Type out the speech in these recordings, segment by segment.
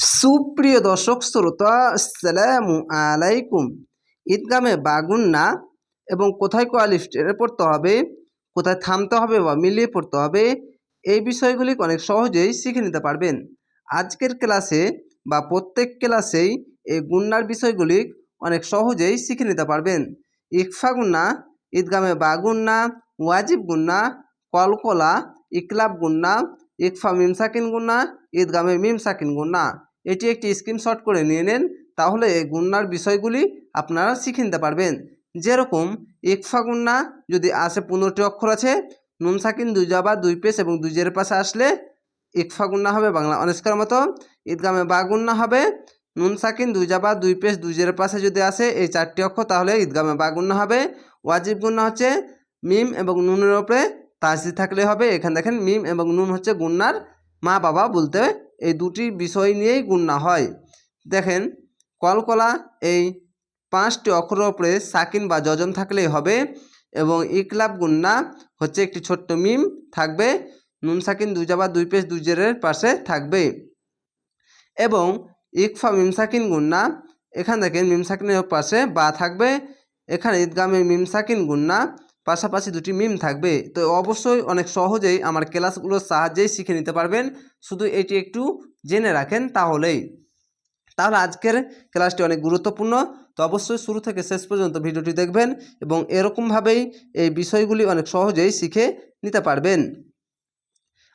সুপ্রিয় দর্শক, শ্রোতা, আসসালামু আলাইকুম। ঈদগামে বাগুন না এবং কোথায় কোয়ালিফ পড়তে হবে, কোথায় থামতে হবে বা মিলিয়ে পড়তে হবে, এই বিষয়গুলি অনেক সহজেই শিখে নিতে পারবেন। আজকের ক্লাসে বা প্রত্যেক ক্লাসেই এই গুন্নার বিষয়গুলি অনেক সহজেই শিখে নিতে পারবেন। ইকফা গুন্না, ঈদগামে বাগুন্না ওয়াজিব গুন্না, কলকলা, ইকলাব গুন্না, ইকফা মিম সাকিন গুন্না, ঈদগামে মিম সাকিন গুন্না। এটি একটি স্ক্রিনশট করে নিয়ে নেন, তাহলে গুন্নার বিষয়গুলি আপনারা শিখে নিতে পারবেন। যেরকম, ইকফা গুন্না যদি আসে পনেরোটি অক্ষর আছে, নুন সাকিন দুই জাবা দুই পেশ এবং দুই জের পাশে আসলে ইকফা গুন্না হবে বাংলা অনেস্কার মতো। ঈদগামে বা গুন্না হবে, নুন সাকিন দুই জাবা দুই পেশ দুই জের পাশে যদি আসে এই চারটি অক্ষর, তাহলে ঈদগামে বা গুন্না হবে। ওয়াজিব গুন্না হচ্ছে মিম এবং নুনের ওপরে তাসি থাকলে হবে। এখানে দেখেন, মিম এবং নুন হচ্ছে গুন্নার মা বাবা বলতে এই দুটি বিষয় নিয়েই গুন্না হয়। দেখেন, কলকলা এই পাঁচটি অক্ষরের ওপরে সাকিন বা যজম থাকলেই হবে এবং ইকলাব গুন্না হচ্ছে একটি ছোট্ট মিম থাকবে, নুন সাকিন দুই জাবা দুই পেশ দুই জেরের পাশে থাকবে। এবং ইকফা মিম সাকিন গুন্না এখান দেখেন মিম সাকিনের পাশে বা থাকবে, এখানে ঈদগামের মিম সাকিন গুন্না পাশাপাশি দুটি মিম থাকবে। তো অবশ্যই অনেক সহজেই আমার ক্লাসগুলোর সাহায্যেই শিখে নিতে পারবেন। শুধু এটি একটু জেনে রাখেন তাহলেই। তাহলে আজকের ক্লাসটি অনেক গুরুত্বপূর্ণ। তো অবশ্যই শুরু থেকে শেষ পর্যন্ত ভিডিওটি দেখবেন এবং এরকমভাবেই এই বিষয়গুলি অনেক সহজেই শিখে নিতে পারবেন।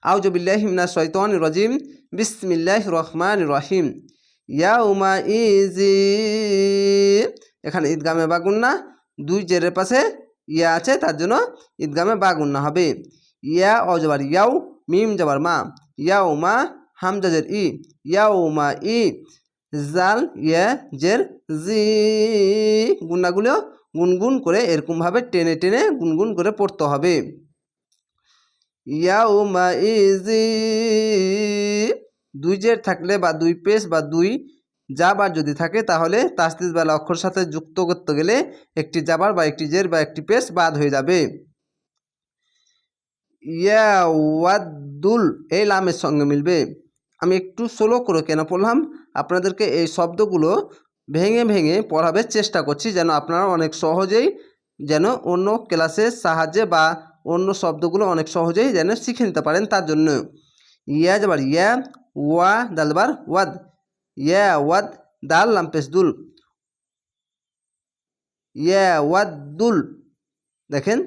আউজবিল্লাহ হিমনা শৈতন রজিম। বিসমিল্লাহ রহমান রহিম। ইয়া। উমা ইজি এখানে ঈদগামে বাগুন্না। দুই জেরের পাশে ইয়া আছে, তার জন্য ঈদগামে বা বাগুন্না হবে। ইয়া অজবার ইয়াও মিম জবার মা ইয়াও মা হামজাজের ই ইয়াও মা ই জাল ইয়া জের জি। গুন্নাগুলো গুনগুন করে এরকমভাবে টেনে টেনে গুনগুন করে পড়তে হবে। ইয়াউমা ইজি দুই জের থাকলে বা দুই পেস বা দুই জাবার যদি থাকে তাহলে তাস্তিস বেলা অক্ষর সাথে যুক্ত করতে গেলে একটি জাবার বা একটি জের বা একটি পেশ বাদ হয়ে যাবে। ইয়াওয়াদ্দুল এই লামের সঙ্গে মিলবে। আমি একটু সোলো করে কেন পড়লাম? আপনাদেরকে এই শব্দগুলো ভেঙে ভেঙে পড়াবার চেষ্টা করছি যেন আপনারা অনেক সহজেই যেন অন্য ক্লাসের সাহায্যে বা অন্য শব্দগুলো অনেক সহজেই যেন শিখে নিতে পারেন তার জন্য। ইয়া যাবার, ইয়া ওয়া দালবার ওয়াদ। ইয়া ওয়াদ দাল লাম্পেস দুল ইয়া ওয়াদ্দুল দেখেন?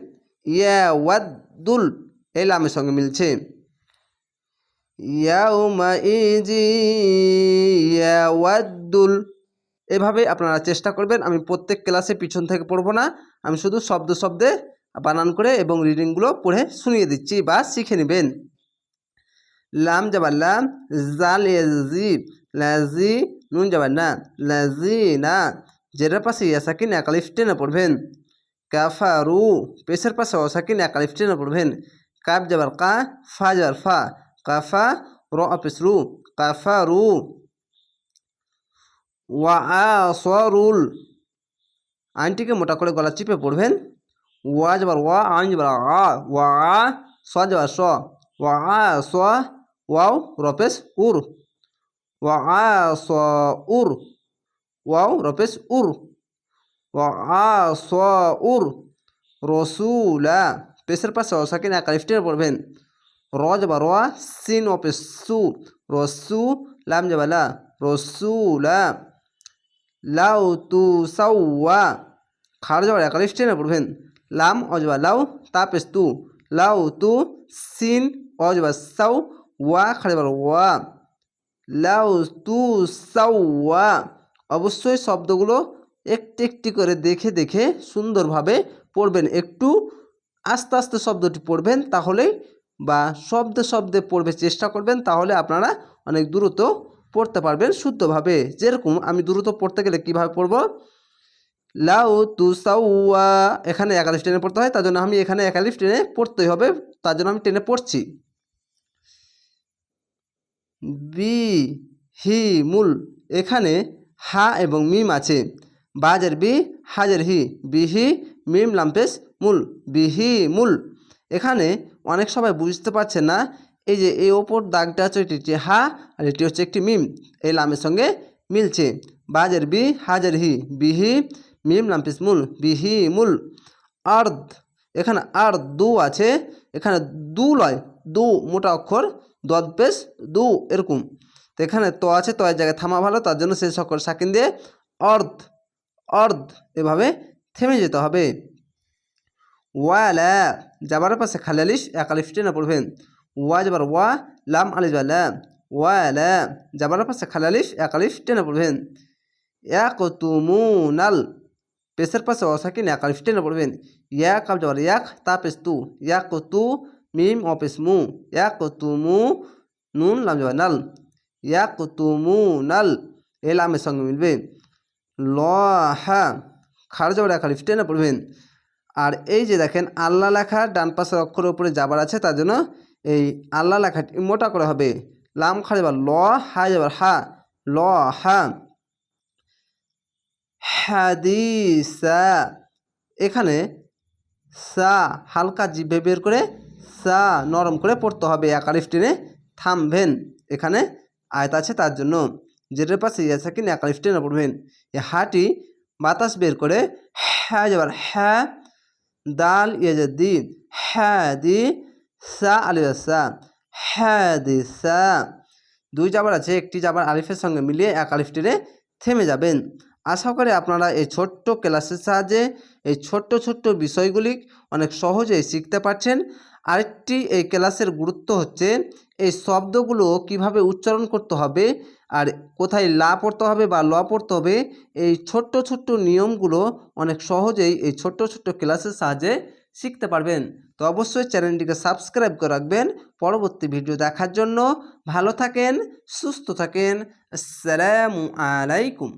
ইয়া ওয়াদ্দুল এই লামের সঙ্গে মিলছে। ইয়াউমা ইয়াওয়াদ্দুল এভাবে আপনারা চেষ্টা করবেন। আমি প্রত্যেক ক্লাসে পিছন থেকে পড়ব না। আমি শুধু শব্দ শব্দে বানান করে এবং রিডিংগুলো পড়ে শুনিয়ে দিচ্ছি বা শিখে নেবেন। লাম যাবার লাম জাল জি। লাজি নুন যাবার না লাজি না জেরার পাশে ইয়াসাকিন একালিফ টেনে পড়বেন কাফারু পেশের পাশে অসাকিন একালিফ টেনে পড়বেন কাপ যাবার কা ফা যাবার ফা কাফা র পেসরু কাফারু ওয়া আসরুল আইনটিকে মোটা করে গলা চিপে পড়বেন ওয়া যাবার ওয়া আইন যাবার আ ওয়া স যাবার স ওয়া স ওয়াও রপেস উর উর ওয়াও রপেস উর ওয়া স উর রসুলা পেশের পাশে অসাকিন একালিফটের পড়বেন র যাবা র সিন সু রসু লাম যাবা রসুলা লাউ তু সাউয়া খার যাবার একালিশ টেনে পড়বেন লাম অজবা লাউ তাপেস তু লাউ তু সিন অজবা সাউ ওয়া খার যাবার ওয়া লাউ তু সাউয়া অবশ্যই শব্দগুলো একটি একটি করে দেখে দেখে সুন্দরভাবে পড়বেন। একটু আস্তে আস্তে শব্দটি পড়বেন তাহলে বা শব্দে শব্দে পড়বে চেষ্টা করবেন তাহলে আপনারা অনেক দ্রুত পড়তে পারবেন শুদ্ধভাবে। যেরকম আমি দ্রুত পড়তে গেলে কীভাবে পড়ব? লাউ তু সাউয়া এখানে একালিফ টেনে পড়তে হয়, তার জন্য আমি এখানে একালিফ টেনে পড়তেই হবে, তার জন্য আমি টেনে পড়ছি। বি হি মূল এখানে হা এবং মিম আছে। বাজের বি হাজের হি, বিহি মিম লাম্পেস মূল বিহি মূল এখানে অনেক সবাই বুঝতে পারছে না, এই যে এই ওপর দাগটা হচ্ছে এটি হা আর এটি হচ্ছে একটি মিম। এই লামের সঙ্গে মিলছে। বাজের বি হাজের হি, বিহি মিম লাম পিস মুল বিহি মুল আর্দ এখানে আর দু আছে। এখানে দু লয়, দু মোটা অক্ষর। দদ পেশ, দু, এরকম। তো এখানে তো আছে, তো জায়গায় থামা ভালো, তার জন্য সেই সকল সাকিন দিয়ে অর্ধ অর্ধ এভাবে থেমে যেতে হবে। ওয়ালা, যাবার পাশে খালি আলিশ, এক আলিফ টেনে পড়বেন ওয়া যাবার ওয়া, লাম আলিফ ওয়ালা ওয়ালা, যাবার পাশে খালি আলিশ, এক আলিফ টেনে পড়বেন এক তুমুনাল পেশের পাশে অসাকিন এক আলিফ টেনে পড়বেন এক আব যাবার এক তা পেশ তু। এক তু মিম অপেশ মু এক তুমু নুন লাম যাবার নাল এক তুমু নাল এই লামের সঙ্গে মিলবে ল হা খার যাবার এক আলিফ টেনে পড়বেন আর এই যে দেখেন আল্লাহ লেখা ডান পাশের অক্ষরের উপরে যাবার আছে তার জন্য এই আল্লাহ লেখাটি মোটা করে হবে লাম খাড়ে যাবার ল হা যাবার হা ল হা হাদিসা এখানে সা হালকা জিভে বের করে সা নরম করে পড়তে হবে। একালিফ টেনে থামবেন। এখানে আয়ত আছে তার জন্য। যেটার পাশে ইয়ে আছে কিনা একালিফ টেনে পড়বেন। এই হাটি বাতাস বের করে হ্যাঁ যাবার হ্যাঁ দাল ইয়ে দি হ্যাঁ দি সা আলিয়া সা হ্যাঁ দি সা। দুই জাবার আছে, একটি জাবার আলিফের সঙ্গে মিলিয়ে এক আলিফ টেনে থেমে যাবেন। আশা করি আপনারা এই ছোট্ট ক্লাসের সাহায্যে, এই ছোট্ট ছোট্ট বিষয়গুলি অনেক সহজেই শিখতে পারছেন। আরেকটি, এই ক্লাসের গুরুত্ব হচ্ছে এই শব্দগুলো কীভাবে উচ্চারণ করতে হবে আর কোথায় লা পড়তে হবে বা ল পড়তে হবে, এই ছোট্ট ছোট্ট নিয়মগুলো অনেক সহজেই এই ছোট্ট ছোট্ট ক্লাসের সাহায্যে শিখতে পারবেন। তো অবশ্যই চ্যানেলটিকে সাবস্ক্রাইব করে রাখবেন। পরবর্তী ভিডিও দেখার জন্য ভালো থাকেন, সুস্থ থাকেন। আসসালামু আলাইকুম।